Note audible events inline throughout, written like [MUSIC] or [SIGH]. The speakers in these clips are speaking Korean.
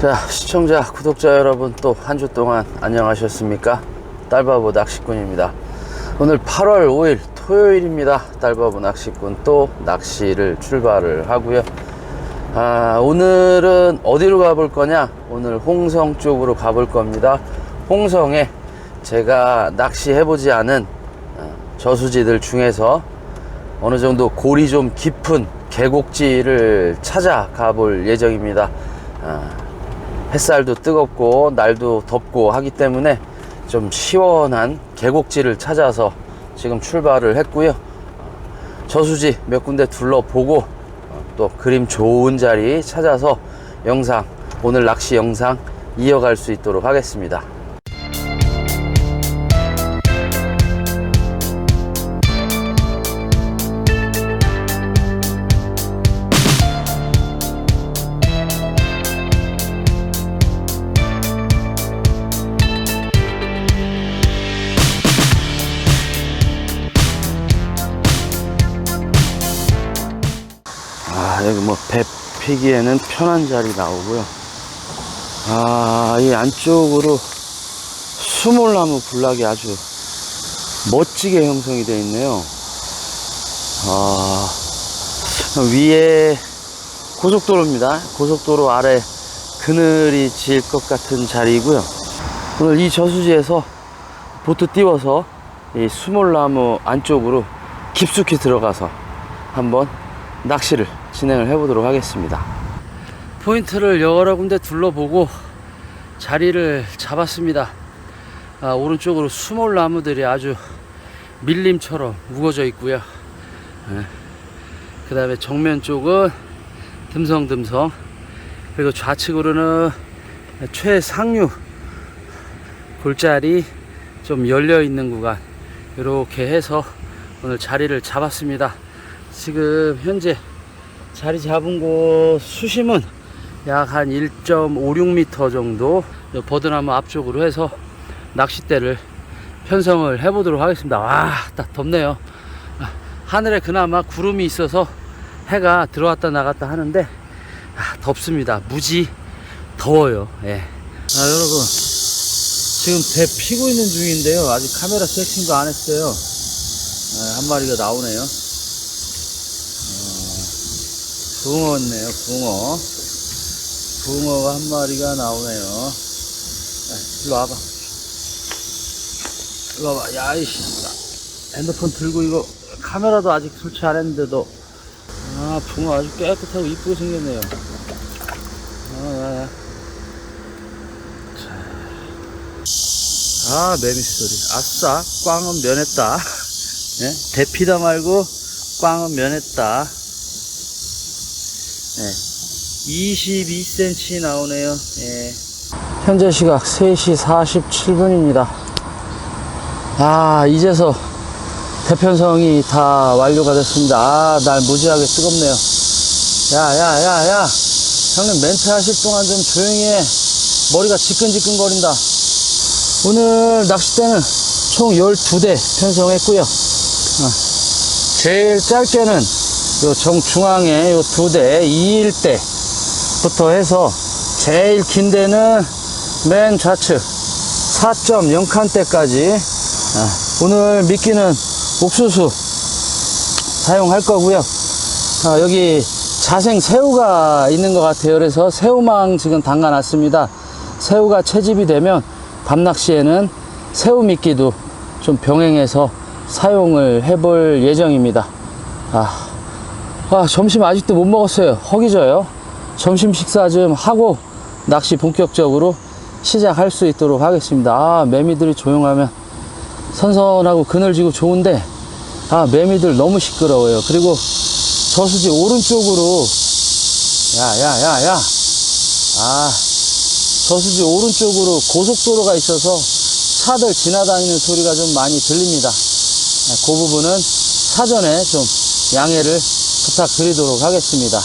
자, 시청자, 구독자 여러분 또 한 주 동안 안녕하셨습니까? 딸바보 낚시꾼입니다. 오늘 8월 5일 토요일입니다. 딸바보 낚시꾼 또 낚시를 출발을 하고요. 아, 오늘은 어디로 가볼 거냐? 오늘 홍성 쪽으로 가볼 겁니다. 홍성에 제가 낚시해 보지 않은 어, 저수지들 중에서 어느 정도 골이 좀 깊은 계곡지를 찾아가 볼 예정입니다. 아, 햇살도 뜨겁고 날도 덥고 하기 때문에 좀 시원한 계곡지를 찾아서 지금 출발을 했고요. 저수지 몇 군데 둘러보고 어, 또 그림 좋은 자리 찾아서 영상 오늘 낚시 영상 이어갈 수 있도록 하겠습니다. 배 피기에는 편한 자리 나오고요. 아, 이 안쪽으로 수몰나무 군락이 아주 멋지게 형성이 되어 있네요. 아, 위에 고속도로입니다. 고속도로 아래 그늘이 질 것 같은 자리이고요. 오늘 이 저수지에서 보트 띄워서 이 수몰나무 안쪽으로 깊숙이 들어가서 한번 낚시를 진행을 해보도록 하겠습니다. 포인트를 여러 군데 둘러보고 자리를 잡았습니다. 아, 오른쪽으로 수몰 나무들이 아주 밀림처럼 우거져 있고요. 그 다음에 정면 쪽은 듬성듬성 그리고 좌측으로는 최상류 골짜리 좀 열려 있는 구간 이렇게 해서 오늘 자리를 잡았습니다. 지금 현재 자리 잡은 곳 수심은 약 한 1.56m 정도 버드나무 앞쪽으로 해서 낚싯대를 편성을 해보도록 하겠습니다. 와, 딱 덥네요. 아, 하늘에 그나마 구름이 있어서 해가 들어왔다 나갔다 하는데 아, 덥습니다. 무지 더워요. 예. 아, 여러분 지금 배 피고 있는 중인데요. 아직 카메라 세팅도 안 했어요. 아, 한 마리가 나오네요. 붕어였네요, 붕어. 붕어가 한 마리가 나오네요. 야, 일로 와봐. 일로 와봐. 야, 이씨. 나 핸드폰 들고 이거 카메라도 아직 설치 안 했는데도. 아, 붕어 아주 깨끗하고 이쁘게 생겼네요. 아. 아, 매미 소리. 아싸, 꽝은 면했다. [LAUGHS] 예? 대피다 말고 꽝은 면했다. 네. 22cm 나오네요. 예. 현재 시각 3시 47분입니다. 아, 이제서 대편성이 다 완료가 됐습니다. 아, 날 무지하게 뜨겁네요. 야, 야, 야, 야. 형님 멘트 하실 동안 좀 조용히 해. 머리가 지끈지끈거린다. 오늘 낚싯대는 총 12대 편성했고요. 어, 제일 짧게는 요 정중앙에 요 두 대, 2일대부터 해서 제일 긴 데는 맨 좌측 4.0칸대까지 아, 오늘 미끼는 옥수수 사용할 거고요. 아, 여기 자생 새우가 있는 것 같아요. 그래서 새우망 지금 담가 놨습니다. 새우가 채집이 되면 밤낚시에는 새우 미끼도 좀 병행해서 사용을 해볼 예정입니다. 아, 아, 점심 아직도 못 먹었어요. 허기져요. 점심 식사 좀 하고 낚시 본격적으로 시작할 수 있도록 하겠습니다. 아, 매미들이 조용하면 선선하고 그늘지고 좋은데, 아, 매미들 너무 시끄러워요. 그리고 저수지 오른쪽으로, 야, 야, 야, 야. 아, 저수지 오른쪽으로 고속도로가 있어서 차들 지나다니는 소리가 좀 많이 들립니다. 아, 그 부분은 사전에 좀 양해를 부탁드리도록 하겠습니다.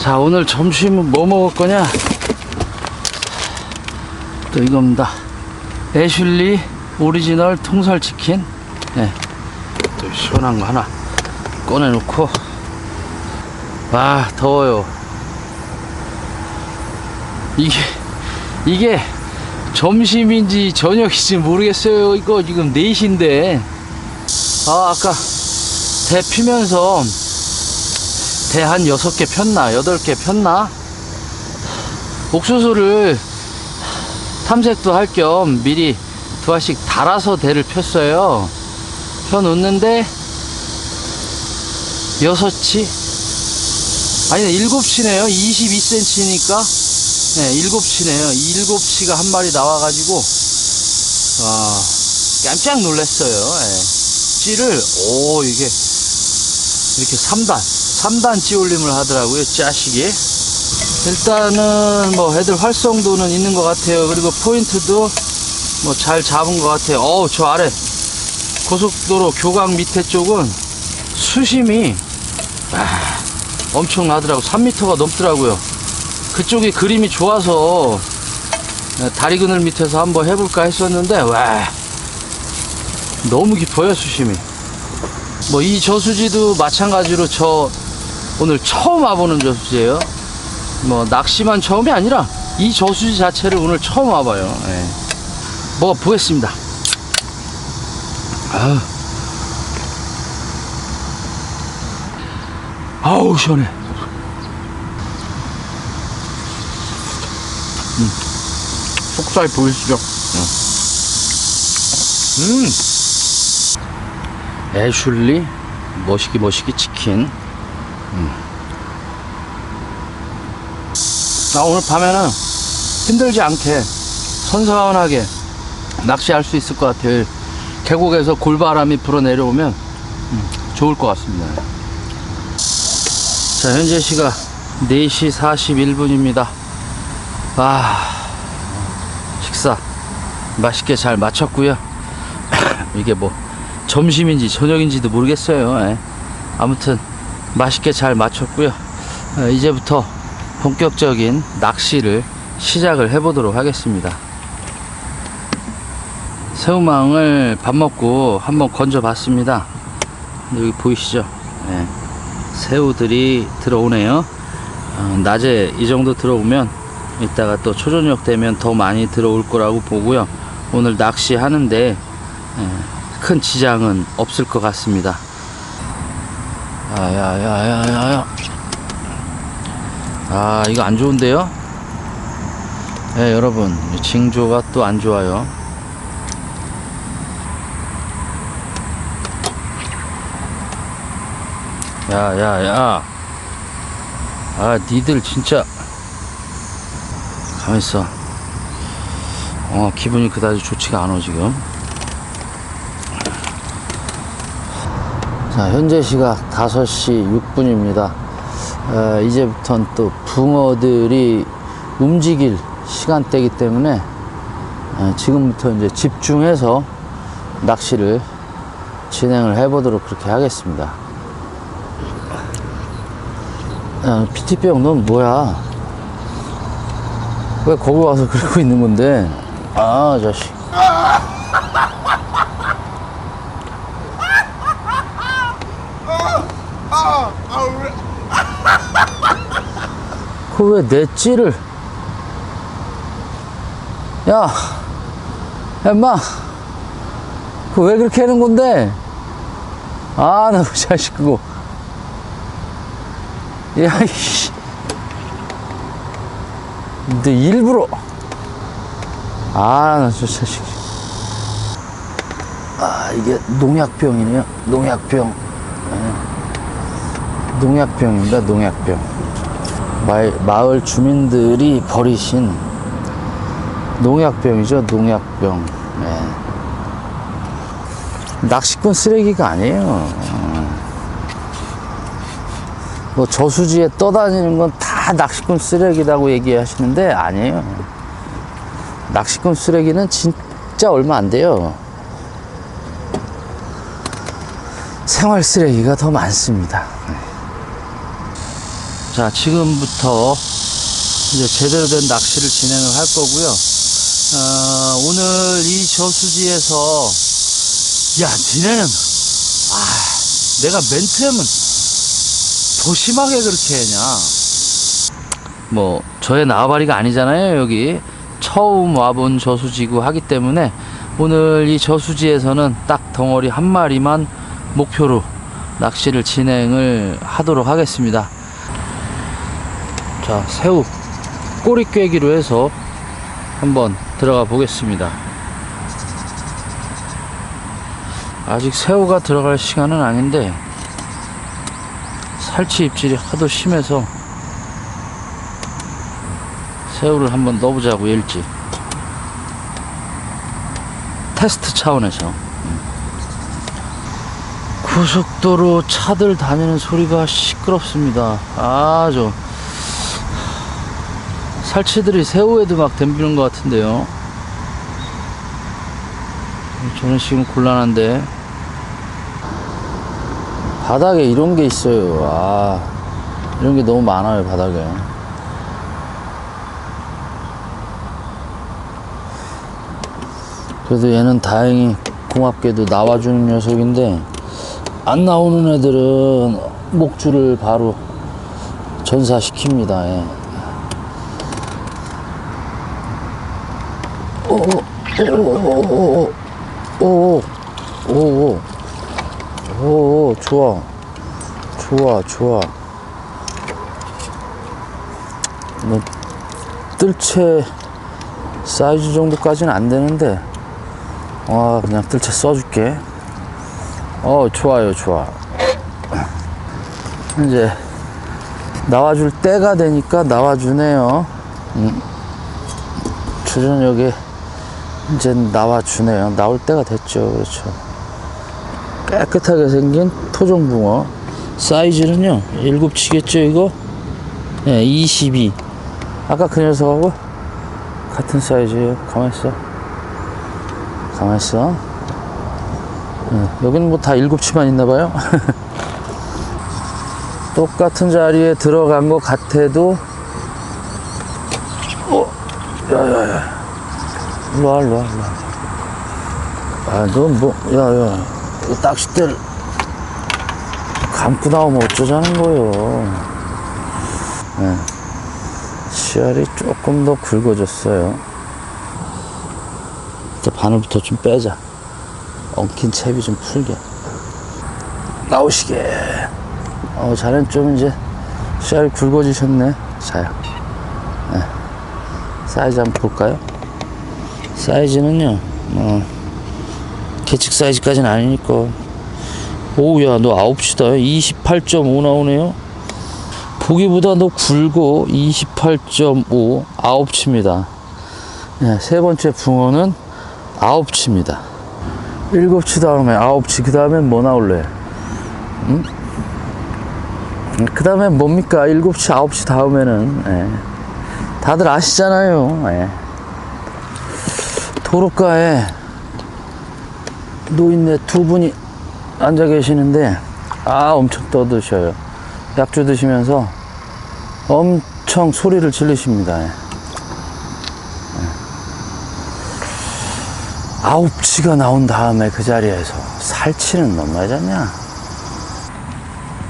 자, 오늘 점심은 뭐 먹을 거냐? 또 이겁니다. 애슐리 오리지널 통살 치킨. 네. 또 시원한 거 하나 꺼내놓고. 와, 더워요. 이게 이게 점심인지 저녁인지 모르겠어요. 이거 지금 4시인데 아 아까 대 피면서 대한 6개 폈나 8개 폈나 옥수수를 탐색도 할 겸 미리 두 알씩 달아서 대를 폈어요. 펴 놓는데 여섯 치 아니 일곱 치네요. 22cm니까 네, 일곱 치네요. 일곱 치가 한 마리 나와가지고 와 깜짝 놀랐어요. 예. 찌를 오 이게 이렇게 3단 3단 찌 올림을 하더라고요. 짜식이 일단은 뭐 애들 활성도는 있는 것 같아요. 그리고 포인트도 뭐 잘 잡은 것 같아요. 어우 저 아래 고속도로 교각 밑에 쪽은 수심이 아, 엄청나더라고 3m가 넘더라고요. 그쪽이 그림이 좋아서 네, 다리 그늘 밑에서 한번 해볼까 했었는데 와 너무 깊어요 수심이. 뭐 이 저수지도 마찬가지로 저 오늘 처음 와보는 저수지예요. 뭐 낚시만 처음이 아니라 이 저수지 자체를 오늘 처음 와봐요. 예. 먹어 보겠습니다. 아우. 아우 시원해. 음. 속살 보이시죠? 음. 애슐리 머시기 머시기 치킨. 나 오늘 밤에는 힘들지 않게 선선하게 낚시할 수 있을 것 같아요. 계곡에서 골바람이 불어 내려오면 음, 좋을 것 같습니다. 자, 현재 시각 4시 41분입니다. 아, 식사 맛있게 잘 마쳤고요. [COUGHS] 이게 뭐 점심인지 저녁인지도 모르겠어요. 예. 아무튼 맛있게 잘 마쳤고요. 어, 이제부터 본격적인 낚시를 시작을 해보도록 하겠습니다. 새우망을 밥 먹고 한번 건져 봤습니다. 여기 보이시죠? 예. 새우들이 들어오네요. 어, 낮에 이 정도 들어오면 이따가 또 초저녁 되면 더 많이 들어올 거라고 보고요. 오늘 낚시하는데 예, 큰 지장은 없을 것 같습니다. 아야야야야야. 아 이거 안 좋은데요? 예 여러분 징조가 또 안 좋아요. 야야야. 아 니들 진짜 가만있어. 어 기분이 그다지 좋지가 않아 지금. 자, 현재 시각 5시 6분입니다. 어, 이제부터는 또 붕어들이 움직일 시간대이기 때문에 어, 지금부터 이제 집중해서 낚시를 진행을 해보도록 그렇게 하겠습니다. 야, PT병 넌 뭐야? 왜 거기 와서 그러고 있는 건데? 아, 자식. 그 왜 내 찌를? 야, 야 임마 그 왜 그렇게 하는 건데? 아나 그 자식 그거. 야 이씨. 근데 일부러. 아나 저 자식. 아 이게 농약병이네요. 농약병. 예. 농약병입니다 농약병 마을, 주민들이 버리신 농약병이죠, 농약병. 네. 낚시꾼 쓰레기가 아니에요. 어. 뭐 저수지에 떠다니는 건 다 낚시꾼 쓰레기라고 얘기하시는데 아니에요. 낚시꾼 쓰레기는 진짜 얼마 안 돼요. 생활 쓰레기가 더 많습니다. 자, 지금부터 이제 제대로 된 낚시를 진행을 할 거고요. 어, 오늘 이 저수지에서, 야, 니네는, 아, 내가 멘트하면 더 심하게 그렇게 하냐. 뭐, 저의 나와바리가 아니잖아요, 여기. 처음 와본 저수지고 하기 때문에 오늘 이 저수지에서는 딱 덩어리 한 마리만 목표로 낚시를 진행을 하도록 하겠습니다. 자, 새우 꼬리 꿰기로 해서 한번 들어가 보겠습니다. 아직 새우가 들어갈 시간은 아닌데 살치 입질이 하도 심해서 새우를 한번 넣어보자고 일찍 테스트 차원에서 음. 고속도로 차들 다니는 소리가 시끄럽습니다 아주 살치들이 새우에도 막 덤비는 것 같은데요 저는 지금 곤란한데 바닥에 이런 게 있어요 아 이런 게 너무 많아요 바닥에 그래도 얘는 다행히 고맙게도 나와주는 녀석인데 안 나오는 애들은 목줄을 바로 전사시킵니다. 예. 오오오오오오오오오 오, 좋아 좋아 좋아 뭐 뜰채 사이즈 정도까지는 안 되는데 와 그냥 뜰채 써줄게 어 좋아요 좋아 이제 나와줄 때가 되니까 나와주네요 음. 주저녁에 이제 나와주네요. 나올 때가 됐죠. 그렇죠. 깨끗하게 생긴 토종붕어 사이즈는요 일곱 치겠죠 이거? 네, 22 아까 그 녀석하고 같은 사이즈예요. 가만있어. 가만있어. 응, 여기는 뭐다 일곱 치만 있나 봐요. [LAUGHS] 똑같은 자리에 들어간 것 같아도, 어, 야, 야, 야. 일로 와, 일로 와, 일로 와. 아, 너 뭐, 야, 야. 이 낚싯대를 감고 나오면 어쩌자는 거요. 네. 씨알이 조금 더 굵어졌어요. 일단 바늘부터 좀 빼자. 엉킨 채비 좀 풀게. 나오시게. 어, 자넨 좀 이제 씨알이 굵어지셨네. 자요. 네. 사이즈 한번 볼까요? 사이즈는요, 어, 개측 사이즈까지는 아니니까. 오우야, 너 9시다. 28.5 나오네요. 보기보다 너 굵고 28.5 9치입니다. 네, 세 번째 붕어는 아홉 치입니다. 일곱 치 다음에 아홉 치, 그 다음에 뭐 나올래? 응? 그 다음에 뭡니까? 일곱 치, 아홉 치 다음에는, 예. 다들 아시잖아요. 예. 도로가에 노인네 두 분이 앉아 계시는데, 아, 엄청 떠드셔요. 약주 드시면서 엄청 소리를 지르십니다. 예. 아홉 치가 나온 다음에 그 자리에서 살치는 넌 맞았냐?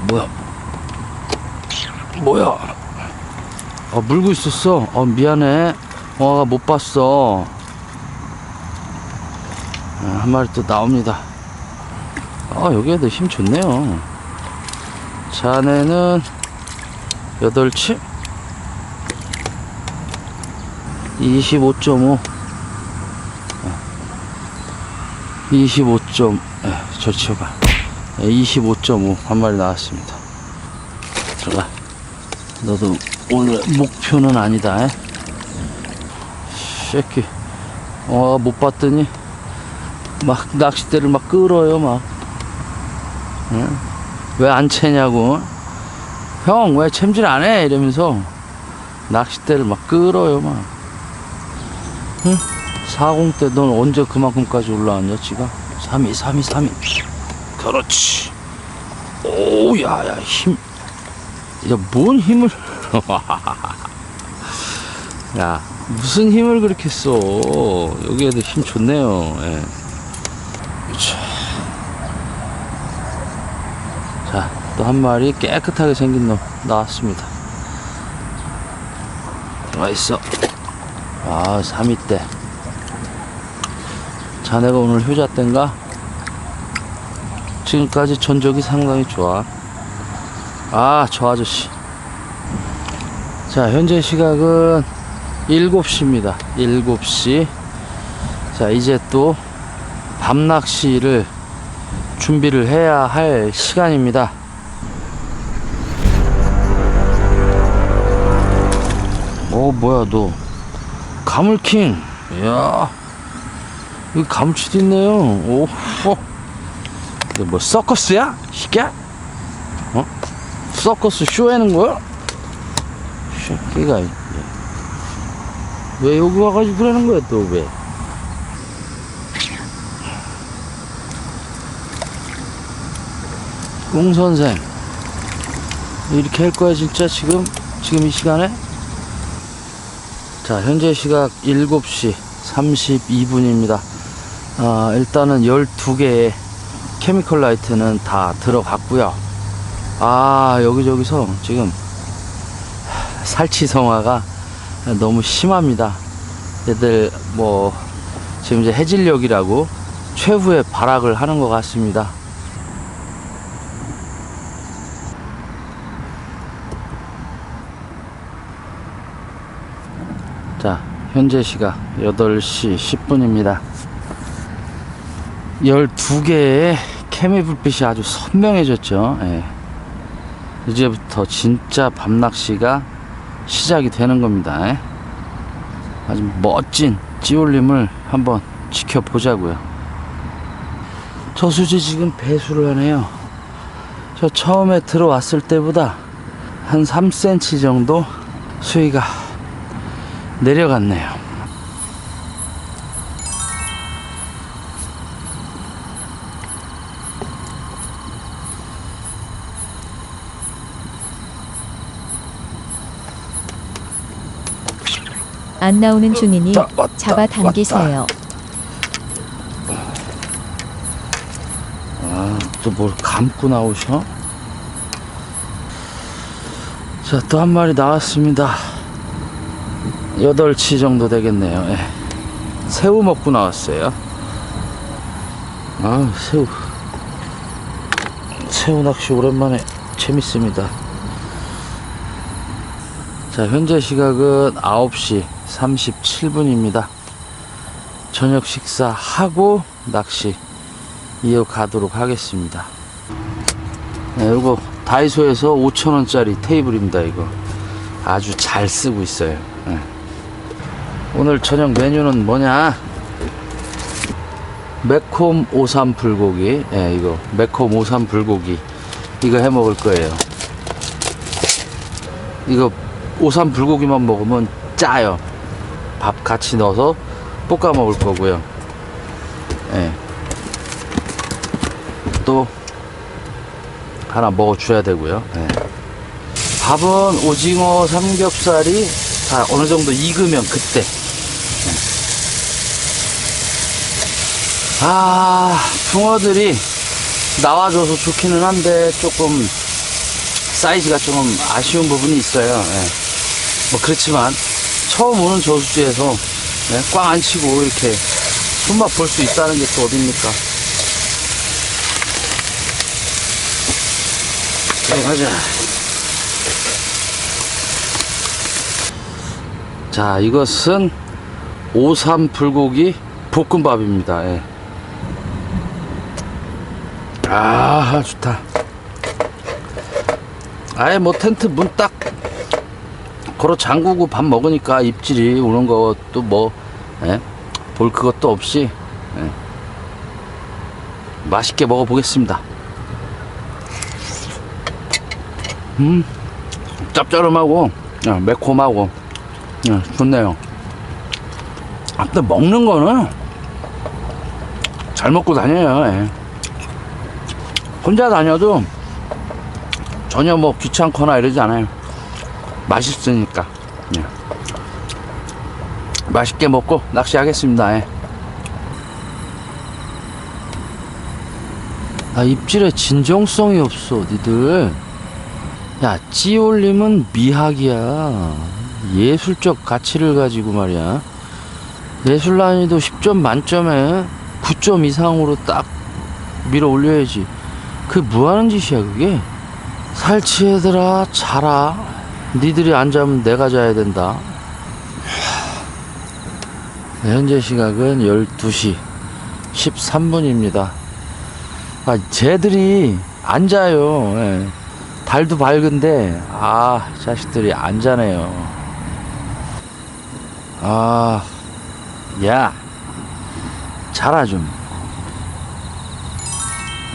뭐야? 뭐야? 아, 물고 있었어. 어, 미안해. 어, 못 봤어. 아, 한 마리 또 나옵니다. 아, 여기 애들 힘 좋네요. 자네는 여덟 치? 25.5. 25점, 에, 저 치워봐. 25.5 한 마리 나왔습니다. 들어가. 너도 오늘 목표는 아니다. 에? 새끼. 어, 못 봤더니 막 낚싯대를 막 끌어요, 막. 왜 안 채냐고. 형, 왜 챔질 안 해? 이러면서 낚싯대를 막 끌어요, 막. 응? 40 때 넌 언제 그만큼까지 올라왔냐 지가 32 32 32 그렇지 오야 야 힘 야 뭔 힘을 [LAUGHS] 야 무슨 힘을 그렇게 써 여기 애들 힘 좋네요 예. 자 또 한 마리 깨끗하게 생긴 놈 나왔습니다 맛있어. 아, 3위 때. 자네가 오늘 효자 땐가? 지금까지 전적이 상당히 좋아. 아, 저 아저씨. 자, 현재 시각은 7시입니다. 7시. 자, 이제 또 밤낚시를 준비를 해야 할 시간입니다. 어, 뭐야, 너. 가물킹. 이야. 여기 가물치도 있네요. 오, 호. 이거 뭐, 서커스야? 시끼야? 어? 서커스 쇼 하는 거야? 새끼가. 예. 왜 여기 와가지고 그러는 거야, 또 왜? 꽁 선생. 이렇게 할 거야, 진짜, 지금? 지금 이 시간에? 자, 현재 시각 7시 32분입니다. 아, 일단은 12개의 케미컬 라이트는 다 들어갔고요. 아, 여기저기서 지금 살치성화가 너무 심합니다. 얘들 뭐 지금 이제 해질녘이라고 최후의 발악을 하는 것 같습니다. 자, 현재 시각 8시 10분입니다. 12개의 케미 불빛이 아주 선명해졌죠. 예. 이제부터 진짜 밤낚시가 시작이 되는 겁니다. 예. 아주 멋진 찌올림을 한번 지켜보자고요. 저수지 지금 배수를 하네요. 저 처음에 들어왔을 때보다 한 3cm 정도 수위가 내려갔네요. 안 나오는 중이니 자, 왔다, 잡아당기세요. 아, 또 뭘 감고 나오셔? 자, 또 한 마리 나왔습니다. 8치 정도 되겠네요. 예. 새우 먹고 나왔어요. 아, 새우. 새우 낚시 오랜만에 재밌습니다. 자, 현재 시각은 9시 37분입니다. 저녁 식사하고 낚시 이어가도록 하겠습니다. 네, 이거 다이소에서 5천원짜리 테이블입니다, 이거. 아주 잘 쓰고 있어요. 네. 오늘 저녁 메뉴는 뭐냐? 매콤 오삼 불고기. 예, 이거. 매콤 오삼 불고기. 이거 해 먹을 거예요. 이거 오삼 불고기만 먹으면 짜요. 밥 같이 넣어서 볶아 먹을 거고요. 예. 또 하나 먹어줘야 되고요. 예. 밥은 오징어 삼겹살이 다 어느 정도 익으면 그때. 예. 아, 붕어들이 나와줘서 좋기는 한데 조금 사이즈가 조금 아쉬운 부분이 있어요. 예. 뭐 그렇지만 처음 오는 저수지에서 예, 꽝안 치고 이렇게 손맛 볼 수 있다는 게 또 어딥니까? 들어가자. 자, 이것은 오삼 불고기 볶음밥입니다. 예. 아, 좋다. 아예 뭐 텐트 문 딱 걸어 잠그고 밥 먹으니까 입질이 오는 것도 뭐, 예? 볼 그것도 없이, 예. 맛있게 먹어보겠습니다. 음, 짭짤하고, 야, 매콤하고, 야, 좋네요. 아, 근데 먹는 거는 잘 먹고 다녀요. 예. 혼자 다녀도 전혀 뭐 귀찮거나 이러지 않아요. 맛있으니까. 예. 맛있게 먹고 낚시하겠습니다. 예. 아, 입질에 진정성이 없어, 니들. 야, 찌올림은 미학이야. 예술적 가치를 가지고 말이야. 예술 난이도 10점 만점에 9점 이상으로 딱 밀어 올려야지. 그게 뭐 하는 짓이야, 그게? 살치 얘들아, 자라. 니들이 안 자면 내가 자야 된다. 네, 현재 시각은 12시 13분입니다. 아, 쟤들이 안 자요. 예. 달도 밝은데, 아, 자식들이 안 자네요. 아, 야, 자라 좀.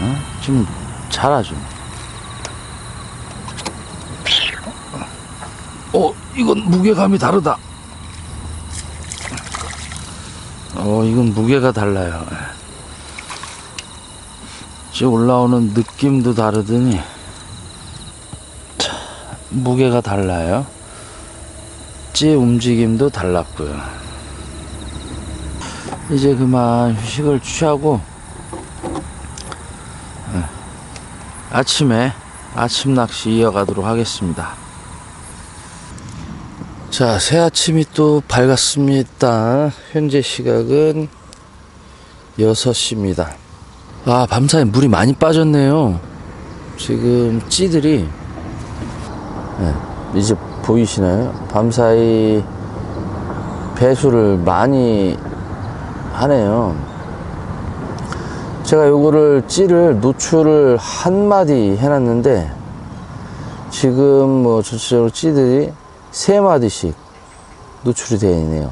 어? 좀 자라 좀. 어, 이건 무게감이 다르다. 어, 이건 무게가 달라요. 지금 올라오는 느낌도 다르더니, 자, 무게가 달라요. 찌 움직임도 달랐고요. 이제 그만 휴식을 취하고, 예, 아침에 아침 낚시 이어가도록 하겠습니다. 자, 새 아침이 또 밝았습니다. 현재 시각은 6시입니다. 아, 밤사이 물이 많이 빠졌네요. 지금 찌들이, 네, 이제 보이시나요? 밤사이 배수를 많이 하네요. 제가 요거를 찌를 노출을 한 마디 해놨는데, 지금 뭐 전체적으로 찌들이 세 마디씩 노출이 되어 있네요.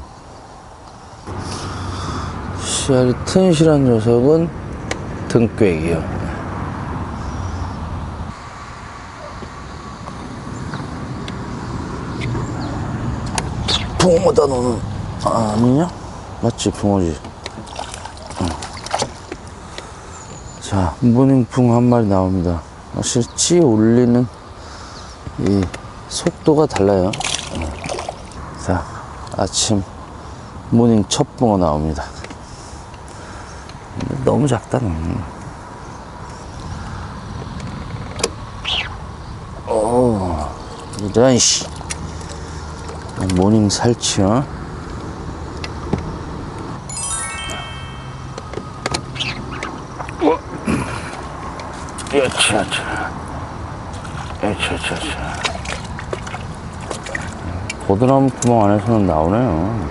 씨알이 튼실한 녀석은 등괭이요. 붕어다 너는 아, 아니냐? 맞지 붕어지. 응. 자 모닝풍 한 마리 나옵니다. 확실히 찌 올리는 이 속도가 달라요. 자, 아침 모닝 첫 붕어 나옵니다. 너무 작다, 너무. 오, 이런, 씨. 모닝 살치요. 야차, 야차. 야차, 야차, 야차. 보드나무 구멍 안에서는 나오네요.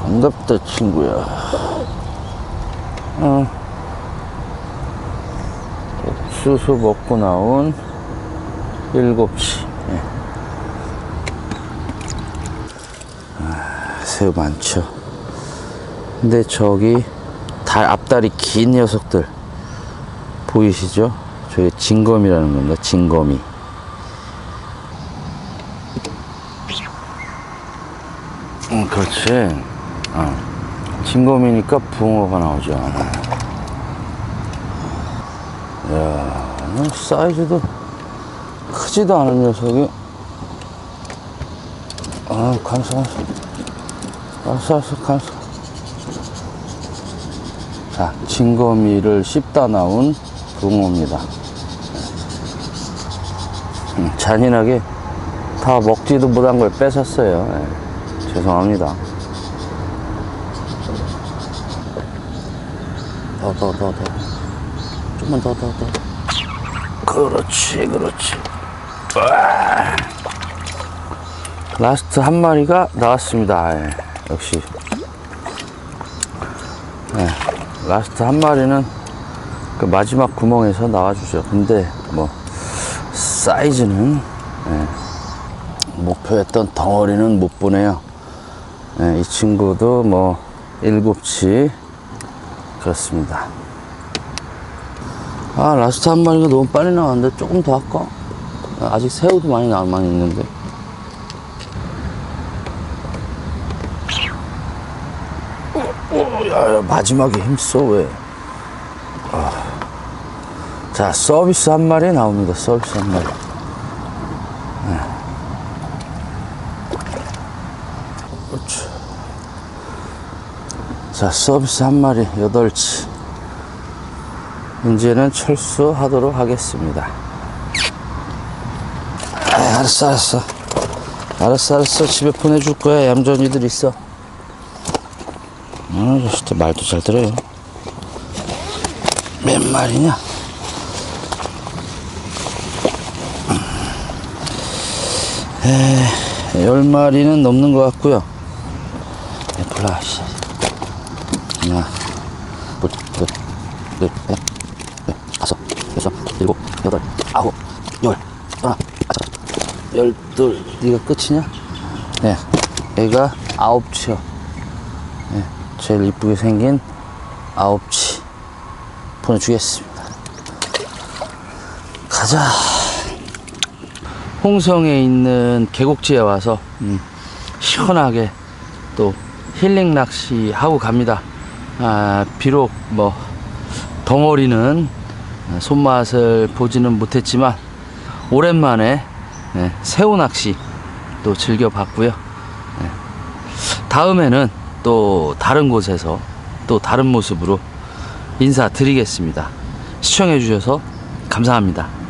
반갑다, 친구야. 어. 옥수수 먹고 나온 7시. 예. 아, 새우 많죠. 근데 저기 달, 앞다리 긴 녀석들 보이시죠? 저게 진검이라는 겁니다. 진검이. 응, 그렇지. 어. 진검이니까 붕어가 나오죠. 이 사이즈도 크지도 않은 녀석이. 아, 간수. 알았어, 알았어, 간수. 자, 진검이를 씹다 나온 붕어입니다. 음, 잔인하게 다 먹지도 못한 걸 뺏었어요. 예. 죄송합니다. 더, 더, 더, 더. 좀만 더, 더, 더. 그렇지, 그렇지. 와. 라스트 한 마리가 나왔습니다. 예. 역시. 예. 라스트 한 마리는 그 마지막 구멍에서 나와주죠. 근데 뭐, 사이즈는, 예. 목표했던 덩어리는 못 보네요. 예, 이 친구도 뭐 일곱치 그렇습니다. 아 라스트 한 마리가 너무 빨리 나왔는데 조금 더 할까? 아직 새우도 많이 남아 있는데. 오, 야, 야, 마지막에 힘써 왜? 아. 자 서비스 한 마리 나옵니다. 서비스 한 마리. 그렇죠. 자, 서비스 한 마리, 여덟치. 이제는 철수하도록 하겠습니다. 아, 알았어, 알았어. 알았어, 알았어. 집에 보내줄 거야. 얌전히들 있어. 아, 진짜 말도 잘 들어요. 몇 마리냐? 에, 열 마리는 넘는 것 같고요. 에, 몰라, 씨. 하나, 둘, 둘, 넷, 넷, 넷, 다섯, 여섯, 일곱, 여덟, 아홉, 열, 하나, 다섯, 열둘, 이거 끝이냐? 네, 얘가 아홉 치요. 네, 제일 이쁘게 생긴 아홉치 보내주겠습니다. 가자. 홍성에 있는 계곡지에 와서 음, 시원하게 또 힐링 낚시 하고 갑니다. 아, 비록 뭐 덩어리는 손맛을 보지는 못했지만 오랜만에 네, 새우 낚시 또 즐겨봤고요. 네. 다음에는 또 다른 곳에서 또 다른 모습으로 인사드리겠습니다. 시청해주셔서 감사합니다.